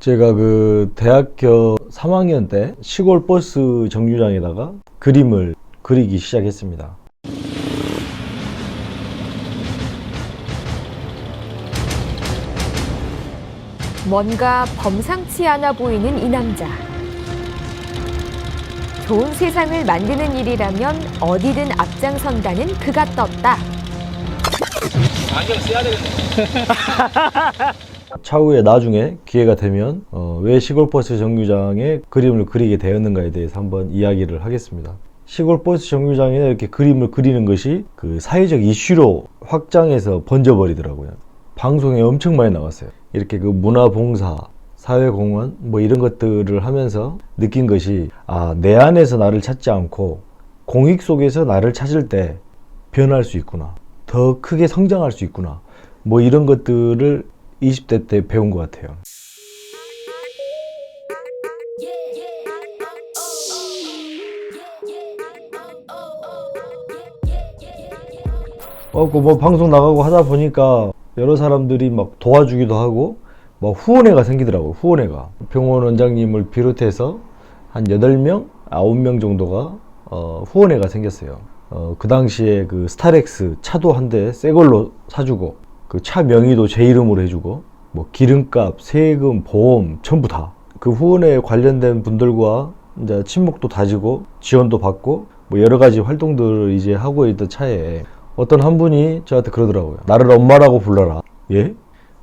제가 그 대학교 3학년 때 시골 버스 정류장에다가 그림을 그리기 시작했습니다. 뭔가 범상치 않아 보이는 이 남자. 좋은 세상을 만드는 일이라면 어디든 앞장선다는 그가 떴다. 안경 써야 되겠네. 차후에 나중에 기회가 되면 어, 왜 시골 버스 정류장에 그림을 그리게 되었는가에 대해서 한번 이야기를 하겠습니다. 시골 버스 정류장에 이렇게 그림을 그리는 것이 그 사회적 이슈로 확장해서 번져버리더라고요. 방송에 엄청 많이 나왔어요. 이렇게 그 문화봉사, 사회공헌 뭐 이런 것들을 하면서 느낀 것이 아, 내 안에서 나를 찾지 않고 공익 속에서 나를 찾을 때 변할 수 있구나. 더 크게 성장할 수 있구나. 뭐 이런 것들을 20대 때 배운 것 같아요. 어, 그뭐 방송 나가고 하다 보니까 여러 사람들이 막 도와주기도 하고 뭐 후원회가 생기더라고요. 후원회가. 병원 원장님을 비롯해서 한 8명, 9명 정도가 어, 후원회가 생겼어요. 어, 그 당시에 그 스타렉스 차도 한 대 새 걸로 사주고 그 차 명의도 제 이름으로 해주고 뭐 기름값, 세금, 보험 전부 다 그 후원에 관련된 분들과 이제 친목도 다지고 지원도 받고 뭐 여러 가지 활동들을 이제 하고 있던 차에 어떤 한 분이 저한테 그러더라고요. 나를 엄마라고 불러라. 예?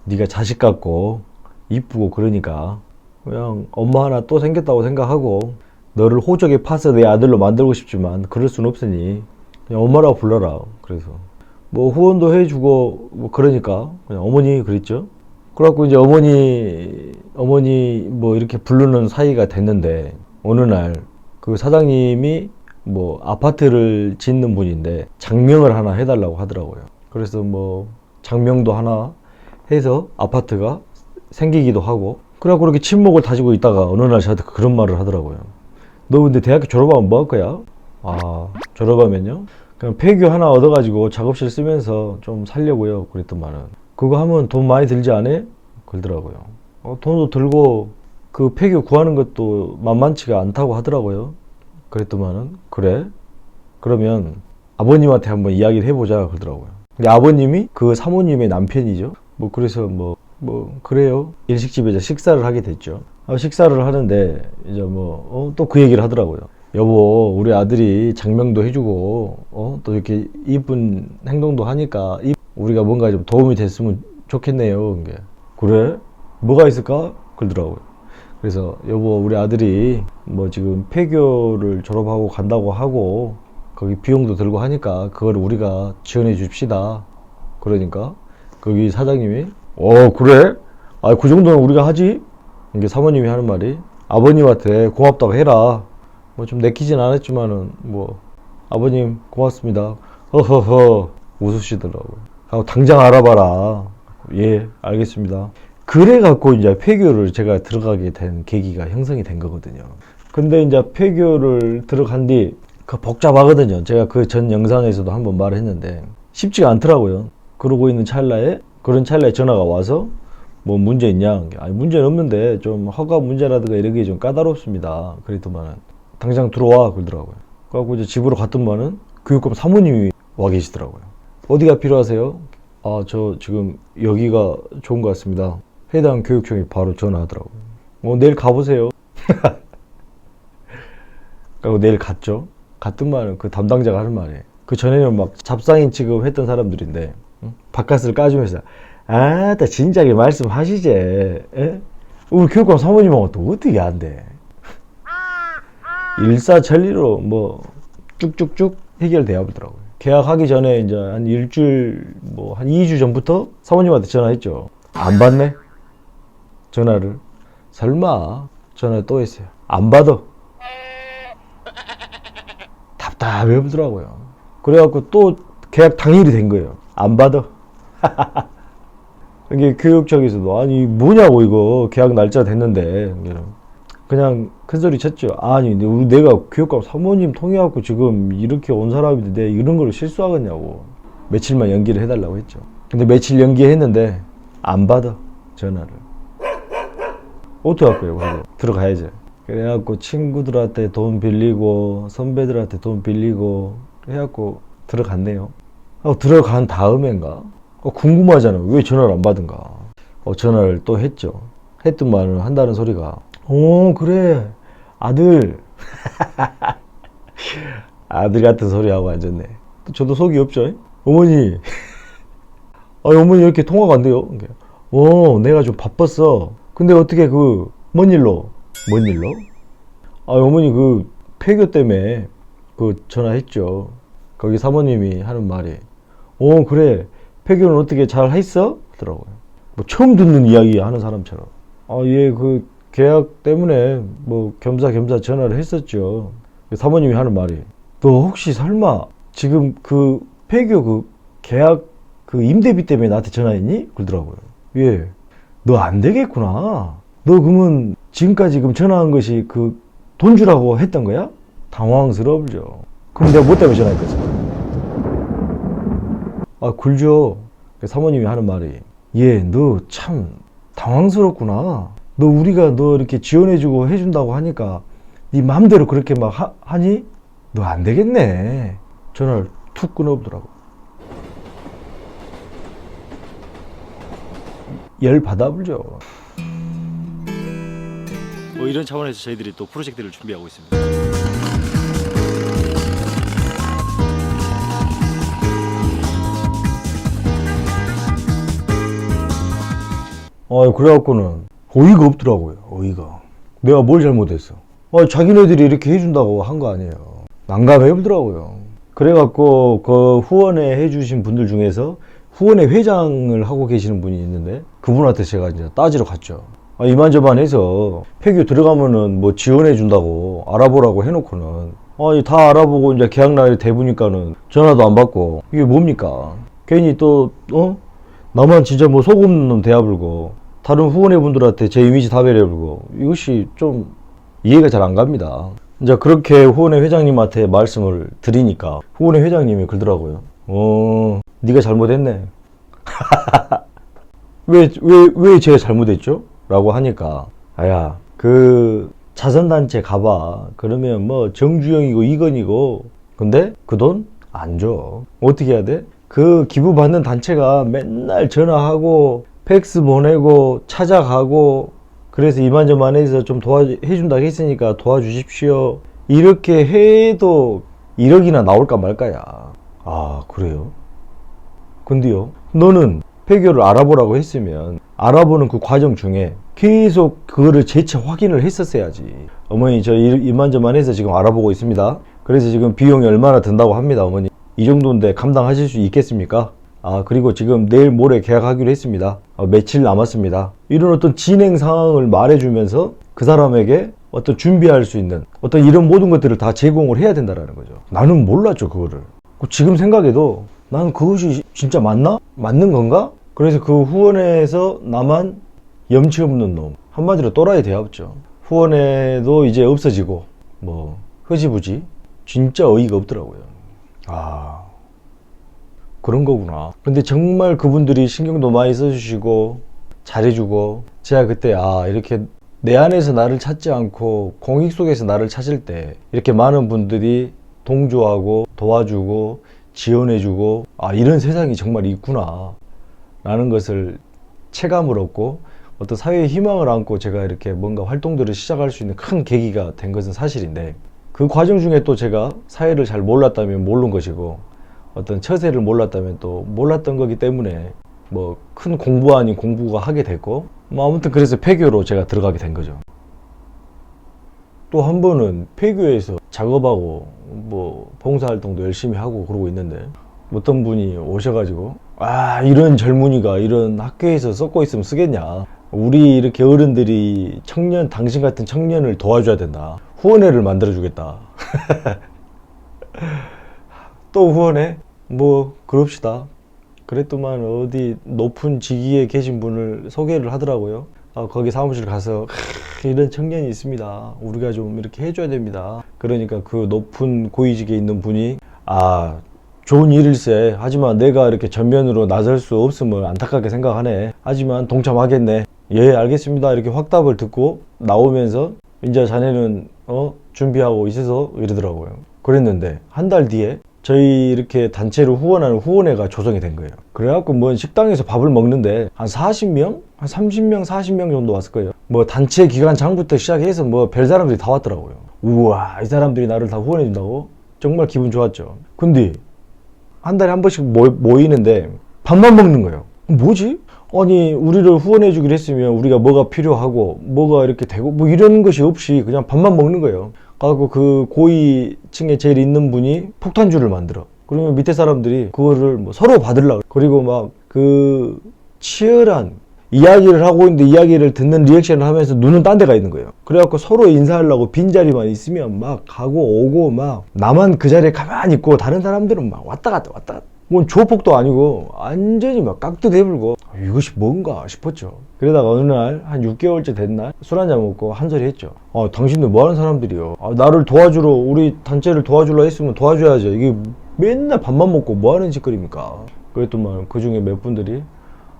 네가 자식 같고 이쁘고 그러니까 그냥 엄마 하나 또 생겼다고 생각하고 너를 호적에 파서 내 아들로 만들고 싶지만 그럴 순 없으니 그냥 엄마라고 불러라. 그래서 뭐 후원도 해주고 뭐 그러니까 그냥 어머니 그랬죠. 그래갖고 이제 어머니 어머니 뭐 이렇게 부르는 사이가 됐는데 어느 날 그 사장님이 뭐 아파트를 짓는 분인데 장명을 하나 해달라고 하더라고요. 그래서 뭐 장명도 하나 해서 아파트가 생기기도 하고 그래갖고 그렇게 친목을 다지고 있다가 어느 날 저한테 그런 말을 하더라고요. 너 근데 대학교 졸업하면 뭐 할 거야? 아 졸업하면요? 그냥 폐교 하나 얻어가지고 작업실 쓰면서 좀 살려고요. 그랬더만은 그거 하면 돈 많이 들지 않아? 그러더라고요. 어, 돈도 들고 그 폐교 구하는 것도 만만치가 않다고 하더라고요. 그랬더만은 그래? 그러면 아버님한테 한번 이야기를 해보자 그러더라고요. 근데 아버님이 그 사모님의 남편이죠. 뭐 그래서 뭐뭐 그래요. 일식집에서 식사를 하게 됐죠. 아, 식사를 하는데 이제 뭐 또그 얘기를 하더라고요. 여보, 우리 아들이 장명도 해주고 어, 또 이렇게 이쁜 행동도 하니까 이- 우리가 뭔가 좀 도움이 됐으면 좋겠네요. 그게. 그래? 뭐가 있을까? 그러더라고요. 그래서 여보 우리 아들이 뭐 지금 폐교를 졸업하고 간다고 하고 거기 비용도 들고 하니까 그걸 우리가 지원해 줍시다. 그러니까 거기 사장님이 어 그래? 아 그 정도는 우리가 하지? 이게 사모님이 하는 말이 아버님한테 고맙다고 해라. 뭐 좀 내키진 않았지만은 뭐 아버님 고맙습니다. 허허허 웃으시더라고요. 하고 당장 알아봐라. 예 알겠습니다. 그래 갖고 이제 폐교를 제가 들어가게 된 계기가 형성이 된 거거든요. 근데 이제 폐교를 들어간 뒤 그 복잡하거든요. 제가 그 전 영상에서도 한번 말했는데 쉽지가 않더라고요. 그러고 있는 찰나에 그런 찰나에 전화가 와서 뭐 문제 있냐? 아니 문제는 없는데 좀 허가 문제라든가 이런 게 좀 까다롭습니다. 그랬더만은 당장 들어와 그러더라고요. 그래갖고 이제 집으로 갔더만은 교육감 사모님이 와 계시더라고요. 어디가 필요하세요? 아 저 지금 여기가 좋은 것 같습니다. 해당 교육청이 바로 전화하더라고요. 어 내일 가보세요. 그리고 내일 갔죠. 갔더만은 그 담당자가 하는 말이에요. 그 전에는 막 잡상인 취급했던 사람들인데 응? 바깥을 까주면서 아따 진작에 말씀하시지. 에? 우리 교육감 사모님하고 또 어떻게 안 돼? 일사천리로 뭐 쭉쭉쭉 해결돼야 보더라고요. 계약하기 전에 이제 한 일주일 뭐 한 2주 전부터 사모님한테 전화했죠. 안 받네. 전화를. 설마 전화 또 했어요. 안 받아. 답답해 보더라고요. 그래갖고 또 계약 당일이 된 거예요. 안 받아. 이게 교육청에서도 아니 뭐냐고 이거 계약 날짜 됐는데 그냥 큰 소리 쳤죠. 아니 우리 내가 교육감 사모님 통해갖고 지금 이렇게 온 사람인데 내가 이런 걸 실수하겠냐고 며칠만 연기를 해달라고 했죠. 근데 며칠 연기했는데 안 받아 전화를. 어떻게 할 거예요? 그래서 들어가야지. 그래갖고 친구들한테 돈 빌리고 선배들한테 돈 빌리고 해갖고 들어갔네요. 어, 들어간 다음엔가 어, 궁금하잖아요. 왜 전화를 안 받은가? 어, 전화를 또 했죠. 했더만 한다는 소리가 어 그래 아들 아들 같은 소리 하고 앉았네. 또 저도 속이 없죠. 어머니 아 어머니 이렇게 통화가 안 돼요. 어 내가 좀 바빴어. 근데 어떻게 그 뭔 일로 뭔 일로? 아 어머니 그 폐교 때문에 그 전화했죠. 거기 사모님이 하는 말이 어 그래 폐교는 어떻게 잘 했어? 하더라고요. 뭐 처음 듣는 이야기 하는 사람처럼 아 예 그 계약 때문에 뭐 겸사겸사 전화를 했었죠. 사모님이 하는 말이 너 혹시 설마 지금 그 폐교 그 계약 그 임대비 때문에 나한테 전화했니? 그러더라고요. 예. 너 안 되겠구나. 너 그러면 지금까지 그럼 전화한 것이 그 돈 주라고 했던 거야? 당황스럽죠. 그럼 내가 뭐 때문에 전화했겠어? 아, 굴죠. 사모님이 하는 말이, 예, 너 참 당황스럽구나. 너 우리가 너 이렇게 지원해주고 해준다고 하니까 네 마음대로 그렇게 막 하, 하니? 너 안 되겠네. 전화를 툭 끊어보더라고. 열 받아불죠. 뭐 이런 차원에서 저희들이 또 프로젝트를 준비하고 있습니다. 아, 그래갖고는 어이가 없더라고요. 어이가. 내가 뭘 잘못했어? 아, 자기네들이 이렇게 해준다고 한 거 아니에요. 난감해 보더라고요. 그래갖고 그 후원회 해주신 분들 중에서 후원회 회장을 하고 계시는 분이 있는데 그분한테 제가 이제 따지러 갔죠. 아, 이만저만 해서 폐교 들어가면은 뭐 지원해 준다고 알아보라고 해놓고는 아니 다 알아보고 이제 계약 날이 돼 보니까는 전화도 안 받고 이게 뭡니까? 괜히 또 어? 나만 진짜 뭐 소금 놈 대하불고 다른 후원회 분들한테 제 이미지 다 배려불고 이것이 좀 이해가 잘 안 갑니다. 이제 그렇게 후원회 회장님한테 말씀을 드리니까 후원회 회장님이 그러더라고요. 어, 네가 잘못했네. 왜, 왜, 왜 제가 잘못했죠? 라고 하니까, 아야, 그, 자선단체 가봐. 그러면 뭐 정주영이고 이건이고, 근데 그 돈 안 줘. 어떻게 해야 돼? 그 기부 받는 단체가 맨날 전화하고, 팩스 보내고, 찾아가고, 그래서 이만저만 해서 좀 도와준다고 했으니까 도와주십시오. 이렇게 해도 1억이나 나올까 말까야. 아, 그래요? 근데요, 너는 폐교를 알아보라고 했으면 알아보는 그 과정 중에 계속 그거를 재차 확인을 했었어야지. 어머니, 저 이- 이만저만 해서 지금 알아보고 있습니다. 그래서 지금 비용이 얼마나 든다고 합니다, 어머니. 이 정도인데 감당하실 수 있겠습니까? 아, 그리고 지금 내일 모레 계약하기로 했습니다. 어, 며칠 남았습니다. 이런 어떤 진행 상황을 말해주면서 그 사람에게 어떤 준비할 수 있는 어떤 이런 모든 것들을 다 제공을 해야 된다라는 거죠. 나는 몰랐죠, 그거를. 그 지금 생각해도 난 그것이 진짜 맞나? 맞는 건가? 그래서 그 후원회에서 나만 염치 없는 놈. 한마디로 또라이 되었죠. 후원회도 이제 없어지고, 뭐, 흐지부지. 진짜 어이가 없더라고요. 아, 그런 거구나. 근데 정말 그분들이 신경도 많이 써주시고, 잘해주고, 제가 그때, 아, 이렇게 내 안에서 나를 찾지 않고 공익 속에서 나를 찾을 때, 이렇게 많은 분들이 동조하고, 도와주고, 지원해주고, 아, 이런 세상이 정말 있구나. 라는 것을 체감을 얻고, 어떤 사회의 희망을 안고 제가 이렇게 뭔가 활동들을 시작할 수 있는 큰 계기가 된 것은 사실인데, 그 과정 중에 또 제가 사회를 잘 몰랐다면 모르는 것이고, 어떤 처세를 몰랐다면 또 몰랐던 거기 때문에 뭐 큰 공부 아닌 공부가 하게 됐고 뭐 아무튼 그래서 폐교로 제가 들어가게 된 거죠. 또 한 번은 폐교에서 작업하고 뭐 봉사활동도 열심히 하고 그러고 있는데 어떤 분이 오셔가지고 아 이런 젊은이가 이런 학교에서 썩고 있으면 쓰겠냐 우리 이렇게 어른들이 청년 당신 같은 청년을 도와줘야 된다 후원회를 만들어 주겠다 또 후원회? 뭐 그럽시다. 그랬더만 어디 높은 직위에 계신 분을 소개를 하더라고요. 아, 거기 사무실 가서 "크, 이런 청년이 있습니다. 우리가 좀 이렇게 해줘야 됩니다. 그러니까 그 높은 고위직에 있는 분이 아 좋은 일일세. 하지만 내가 이렇게 전면으로 나설 수 없음을 안타깝게 생각하네. 하지만 동참하겠네. 예, 알겠습니다. 이렇게 확답을 듣고 나오면서 이제 자네는 어 준비하고 있어서 이러더라고요. 그랬는데 한 달 뒤에 저희 이렇게 단체로 후원하는 후원회가 조성이 된 거예요. 그래갖고 뭐 식당에서 밥을 먹는데 한 40명? 한 30명, 40명 정도 왔을 거예요. 뭐 단체 기관장부터 시작해서 뭐 별 사람들이 다 왔더라고요. 우와, 이 사람들이 나를 다 후원해준다고? 정말 기분 좋았죠. 근데 한 달에 한 번씩 모, 모이는데 밥만 먹는 거예요. 뭐지? 아니 우리를 후원해 주기로 했으면 우리가 뭐가 필요하고 뭐가 이렇게 되고 뭐 이런 것이 없이 그냥 밥만 먹는 거예요. 그리고 그 고위층에 제일 있는 분이 폭탄주를 만들어. 그러면 밑에 사람들이 그거를 뭐 서로 받으려고. 그리고 막 그 치열한 이야기를 하고 있는데 이야기를 듣는 리액션을 하면서 눈은 딴 데가 있는 거예요. 그래갖고 서로 인사하려고 빈자리만 있으면 막 가고 오고 막 나만 그 자리에 가만히 있고 다른 사람들은 막 왔다 갔다 왔다 갔다. 뭔 조폭도 아니고 완전히 막 깍두 대불고 아, 이것이 뭔가 싶었죠. 그러다가 어느 날 한 6개월째 된 날 술 한잔 먹고 한 소리 했죠. 아, 당신들 뭐 하는 사람들이요? 아, 나를 도와주러 우리 단체를 도와주려 했으면 도와줘야죠. 이게 맨날 밥만 먹고 뭐 하는 짓거리입니까? 그랬더만 그 중에 몇 분들이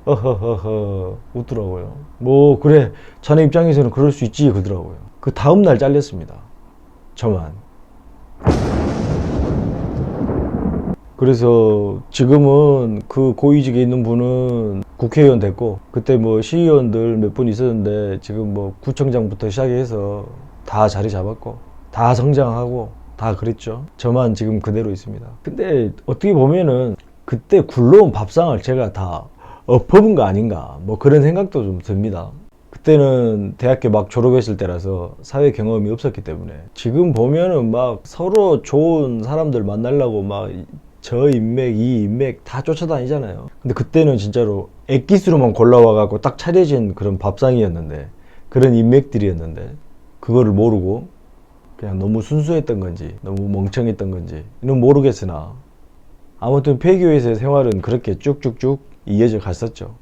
허허허허 웃더라고요. 뭐 그래 자네 입장에서는 그럴 수 있지 그러더라고요. 그 다음 날 잘렸습니다. 저만. 그래서 지금은 그 고위직에 있는 분은 국회의원 됐고 그때 뭐 시의원들 몇 분 있었는데 지금 뭐 구청장부터 시작해서 다 자리 잡았고 다 성장하고 다 그랬죠. 저만 지금 그대로 있습니다. 근데 어떻게 보면은 그때 굴러온 밥상을 제가 다 엎어본 거 아닌가 뭐 그런 생각도 좀 듭니다. 그때는 대학교 막 졸업했을 때라서 사회 경험이 없었기 때문에 지금 보면은 막 서로 좋은 사람들 만나려고 막 저 인맥 이 인맥 다 쫓아다니잖아요. 근데 그때는 진짜로 액기스로만 골라와 갖고 딱 차려진 그런 밥상이었는데 그런 인맥들이었는데 그거를 모르고 그냥 너무 순수했던 건지 너무 멍청했던 건지 이는 모르겠으나 아무튼 폐교에서의 생활은 그렇게 쭉쭉쭉 이어져 갔었죠